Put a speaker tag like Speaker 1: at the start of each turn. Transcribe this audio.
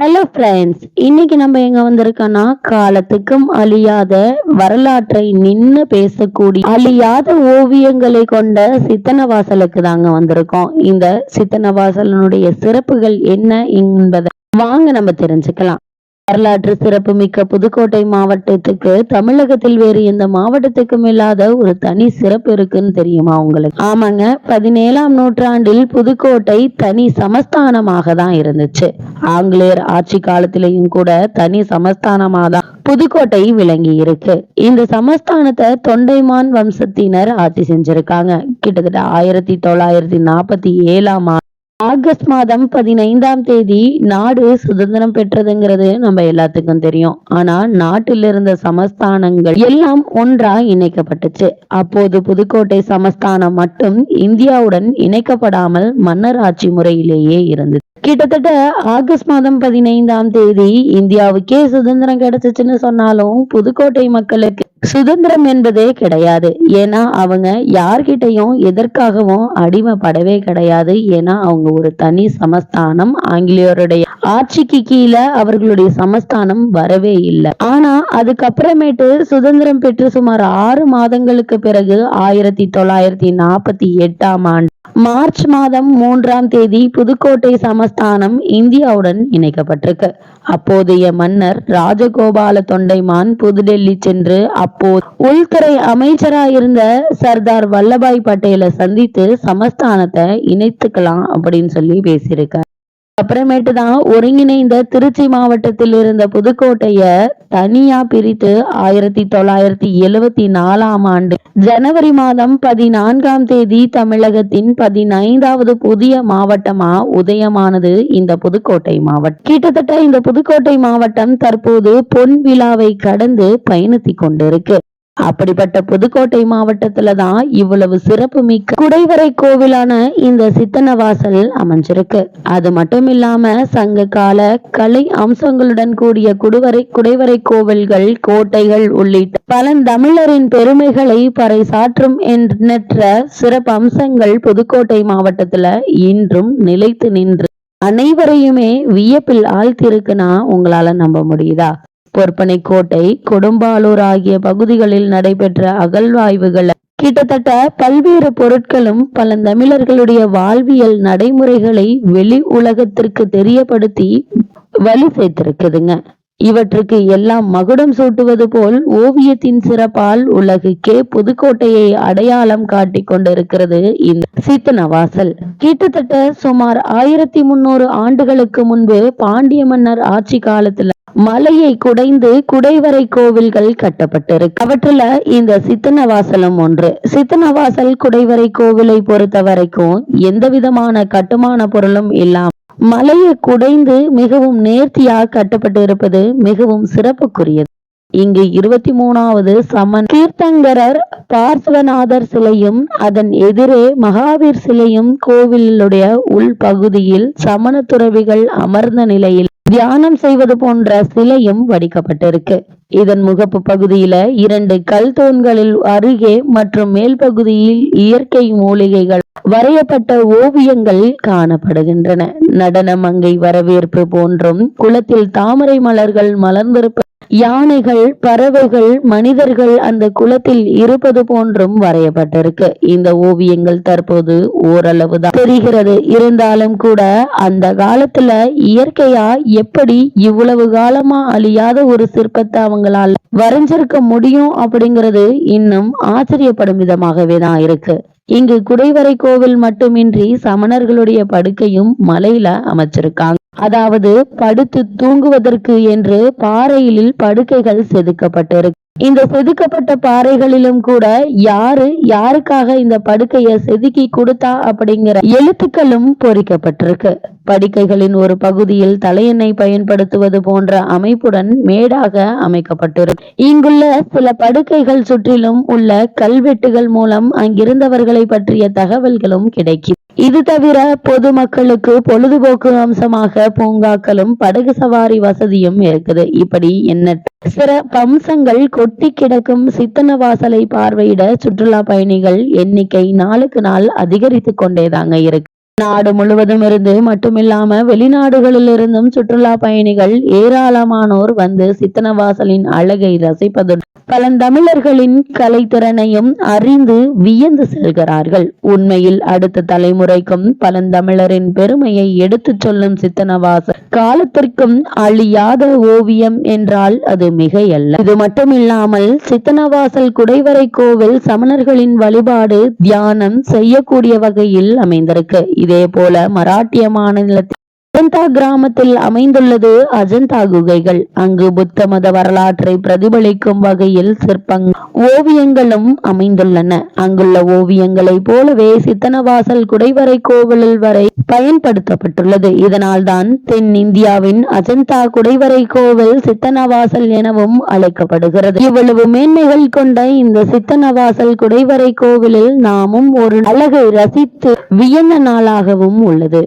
Speaker 1: Hello friends இன்னைக்கு நம்ம எங்க வந்திருக்கோம்னா காலத்துக்கும் அழியாத வரலாற்றை நின்னு பேசக்கூடிய அழியாத ஓவியங்களை கொண்ட சித்தனவாசலுக்கு தாங்க வந்திருக்கோம். இந்த சித்தனவாசலனுடைய சிறப்புகள் என்ன என்பதை வாங்க நம்ம தெரிஞ்சுக்கலாம். வரலாற்று சிறப்புமிக்க புதுக்கோட்டை மாவட்டத்துக்கு தமிழகத்தில் வேறு எந்த மாவட்டத்துக்கும் இல்லாத ஒரு தனி சிறப்பு இருக்குன்னு தெரியுமா உங்களுக்கு? ஆமாங்க. பதினேழாம் நூற்றாண்டில் புதுக்கோட்டை தனி சமஸ்தானமாக தான் இருந்துச்சு. ஆங்கிலேயர் ஆட்சி காலத்திலையும் கூட தனி சமஸ்தானமாக தான் புதுக்கோட்டை விளங்கி இருக்கு. இந்த சமஸ்தானத்தை தொண்டைமான் வம்சத்தினர் ஆட்சி செஞ்சிருக்காங்க. கிட்டத்தட்ட ஆயிரத்தி தொள்ளாயிரத்தி நாற்பத்தி ஏழாம் ஆண்டு ஆகஸ்ட் மாதம் பதினைந்தாம் தேதி நாடு சுதந்திரம் பெற்றதுங்கிறது நம்ம எல்லாத்துக்கும் தெரியும். ஆனா நாட்டில் இருந்த சமஸ்தானங்கள் எல்லாம் ஒன்றா இணைக்கப்பட்டுச்சு. அப்போது புதுக்கோட்டை சமஸ்தானம் மட்டும் இந்தியாவுடன் இணைக்கப்படாமல் மன்னர் ஆட்சி முறையிலேயே இருந்தது. கிட்டத்தட்ட ஆகஸ்ட் மாதம் பதினைந்தாம் தேதி இந்தியாவுக்கே சுதந்திரம் கிடைச்சிச்சுன்னு சொன்னாலும் புதுக்கோட்டை மக்களுக்கு சுதந்திரம் என்பதே கிடையாது. ஏன்னா அவங்க யார்கிட்டையும் எதற்காகவும் அடிமைப்படவே கிடையாது. ஏன்னா அவங்க ஒரு தனி சமஸ்தானம். ஆங்கிலேயருடைய ஆட்சிக்கு கீழே அவர்களுடைய சமஸ்தானம் வரவே இல்லை. ஆனா அதுக்கப்புறமேட்டு சுதந்திரம் பெற்று சுமார் ஆறு மாதங்களுக்கு பிறகு ஆயிரத்தி தொள்ளாயிரத்தி நாற்பத்தி எட்டாம் ஆண்டு மார்ச் மாதம் மூன்றாம் தேதி புதுக்கோட்டை சமஸ்தானம் இந்தியாவுடன் இணைக்கப்பட்டிருக்கு. அப்போதைய மன்னர் ராஜகோபால தொண்டைமான் புதுடெல்லி சென்று அப்போது உள்துறை அமைச்சராயிருந்த சர்தார் வல்லபாய் பட்டேலை சந்தித்து சமஸ்தானத்தை இணைத்துக்கலாம் அப்படின்னு சொல்லி பேசியிருக்கார். அப்புறமேட்டு தான் ஒருங்கிணைந்த திருச்சி மாவட்டத்தில் இருந்த புதுக்கோட்டைய தனியா பிரித்து ஆயிரத்தி தொள்ளாயிரத்தி எழுவத்தி நாலாம் ஆண்டு ஜனவரி மாதம் பதினான்காம் தேதி தமிழகத்தின் பதினைந்தாவது புதிய மாவட்டமா உதயமானது இந்த புதுக்கோட்டை மாவட்டம். கிட்டத்தட்ட இந்த புதுக்கோட்டை மாவட்டம் தற்போது பொன் விழாவை கடந்து பயணித்து கொண்டிருக்கு. அப்படிப்பட்ட புதுக்கோட்டை மாவட்டத்துல தான் இவ்வளவு சிறப்பு மிக்க குடைவரை கோவிலான இந்த சித்தனவாசல் அமைஞ்சிருக்கு. அது மட்டும் இல்லாம சங்க கால கலை அம்சங்களுடன் கூடிய குடுவரை குடைவரை கோவில்கள் கோட்டைகள் உள்ளிட்ட பழந்தமிழரின் பெருமைகளை பறைசாற்றும் எண்ணற்ற சிறப்பு அம்சங்கள் புதுக்கோட்டை மாவட்டத்துல இன்றும் நிலைத்து நின்று அனைவரையுமே வியப்பில் ஆழ்த்திருக்குன்னா உங்களால நம்ப முடியுதா? பொற்பனை கோட்டை கொடும்பாலூர் ஆகிய பகுதிகளில் நடைபெற்ற அகழ்வாய்வுகள். கிட்டத்தட்ட பல்வேறு பொருட்களும் பல தமிழர்களுடைய வாழ்வியல் நடைமுறைகளை வெளி உலகத்திற்கு தெரியப்படுத்தி வலி சேர்த்திருக்குதுங்க இவற்றுக்கு எல்லாம் மகுடம் சூட்டுவது போல் ஓவியத்தின் சிறப்பால் உலகுக்கே புதுக்கோட்டையை அடையாளம் காட்டி கொண்டிருக்கிறது இந்த சீத்தனவாசல். கிட்டத்தட்ட சுமார் ஆயிரத்தி முன்னூறு ஆண்டுகளுக்கு முன்பு பாண்டிய மன்னர் ஆட்சி காலத்துல மலையை குடைந்து குடைவரை கோவில்கள் கட்டப்பட்டிருக்கு. அவற்றுல இந்த சித்தனவாசலும் ஒன்று. சித்தனவாசல் குடைவரை கோவிலை பொறுத்த வரைக்கும் எந்த விதமான கட்டுமான பொருளும் இல்லாம மலையை குடைந்து மிகவும் நேர்த்தியாக கட்டப்பட்டு இருப்பது மிகவும் சிறப்புக்குரியது. இங்கு இருபத்தி மூணாவது சமன் கீர்த்தங்கரர் பார்ஸ்வநாதர் சிலையும் அதன் எதிரே மகாவீர் சிலையும் கோவிலுடைய உள்பகுதியில் சமண துறவிகள் அமர்ந்த நிலையில் தியானம் செய்வது போன்ற சிலையும் வடிக்கப்பட்டிருக்கு. இதன் முகப்பு பகுதியில இரண்டு கல் தூண்களில் அருகே மற்றும் மேல் பகுதியில் இயற்கை மூலிகைகள் வரையப்பட்ட ஓவியங்கள் காணப்படுகின்றன. நடன மங்கை வரவேற்பு போன்றும் குளத்தில் தாமரை மலர்கள் மலர்ந்திருப்ப யானைகள் பறவைகள் மனிதர்கள் அந்த குளத்தில் இருப்பது போன்றும் வரையப்பட்டிருக்கு. இந்த ஓவியங்கள் தற்போது ஓரளவு தான் தெரிகிறது. இருந்தாலும் கூட அந்த காலத்துல இயற்கையா எப்படி இவ்வளவு காலமா அழியாத ஒரு சிற்பத்தை அவங்களால வரைஞ்சிருக்க முடியும் அப்படிங்கிறது இன்னும் ஆச்சரியப்படும் விதமாகவே தான் இருக்கு. இங்கு குடைவரை கோவில் மட்டுமின்றி சமணர்களுடைய படுக்கையும் மலையில அமைச்சிருக்காங்க. அதாவது படுத்து தூங்குவதற்கு என்று பாறையில் படுக்கைகள் செதுக்கப்பட்டிருக்கு இந்த செதுக்கப்பட்ட பாறைகளிலும் கூட யாரு யாருக்காக இந்த படுக்கைய செதுக்கி கொடுத்தா அப்படிங்கிற எழுத்துக்களும் பொறிக்கப்பட்டிருக்கு. படுக்கைகளின் ஒரு பகுதியில் தலையெண்ணை பயன்படுத்துவது போன்ற அமைப்புடன் மேடாக அமைக்கப்பட்டிருக்கு. இங்குள்ள சில படுக்கைகள் சுற்றிலும் உள்ள கல்வெட்டுகள் மூலம் அங்கிருந்தவர்களை பற்றிய தகவல்களும் கிடைக்கும். இது தவிர பொதுமக்களுக்கு பொழுதுபோக்கு அம்சமாக பூங்காக்களும் படகு சவாரி வசதியும் இருக்குது. இப்படி என்ன சிறப்பு அம்சங்கள் கொட்டி கிடக்கும் சித்தன வாசலை பார்வையிட சுற்றுலா பயணிகள் எண்ணிக்கை நாளுக்கு நாள் அதிகரித்து கொண்டேதாங்க இருக்கு. நாடு முழுவதும் இருந்து மட்டுமில்லாம வெளிநாடுகளில் இருந்தும் சுற்றுலா பயணிகள் ஏராளமானோர் வந்து சித்தனவாசலின் அழகை ரசிப்பதுடன் பழந்தமிழர்களின் கலைத்திறனையும் அறிந்து வியந்து செல்கிறார்கள். உண்மையில் அடுத்த தலைமுறைக்கும் பழந்தமிழரின் பெருமையை எடுத்துச் சொல்லும் சித்தனவாசல் காலத்திற்கும் அழியாத ஓவியம் என்றால் அது மிகையல்ல. இது மட்டுமில்லாமல் சித்தனவாசல் குடைவரை கோவில் சமணர்களின் வழிபாடு தியானம் செய்யக்கூடிய வகையில் அமைந்திருக்கு. இதே போல மராட்டிய மாநிலத்தில் அஜந்தா கிராமத்தில் அமைந்துள்ளது அஜந்தா குகைகள். அங்கு புத்த மத வரலாற்றை பிரதிபலிக்கும் வகையில் சிற்பங் ஓவியங்களும் அமைந்துள்ளன. அங்குள்ள ஓவியங்களைப் போலவே சித்தனவாசல் குடைவரை கோவிலில் வரை பயன்படுத்தப்பட்டுள்ளது. இதனால்தான் தென்னிந்தியாவின் அஜந்தா குடைவரை கோவில் சித்தனவாசல் எனவும் அழைக்கப்படுகிறது. இவ்வளவு மேன்மைகள் கொண்ட இந்த சித்தனவாசல் குடைவரை கோவிலில் நாமும் ஒரு அழகை ரசித்து வியந்த நாளாகவும் உள்ளது.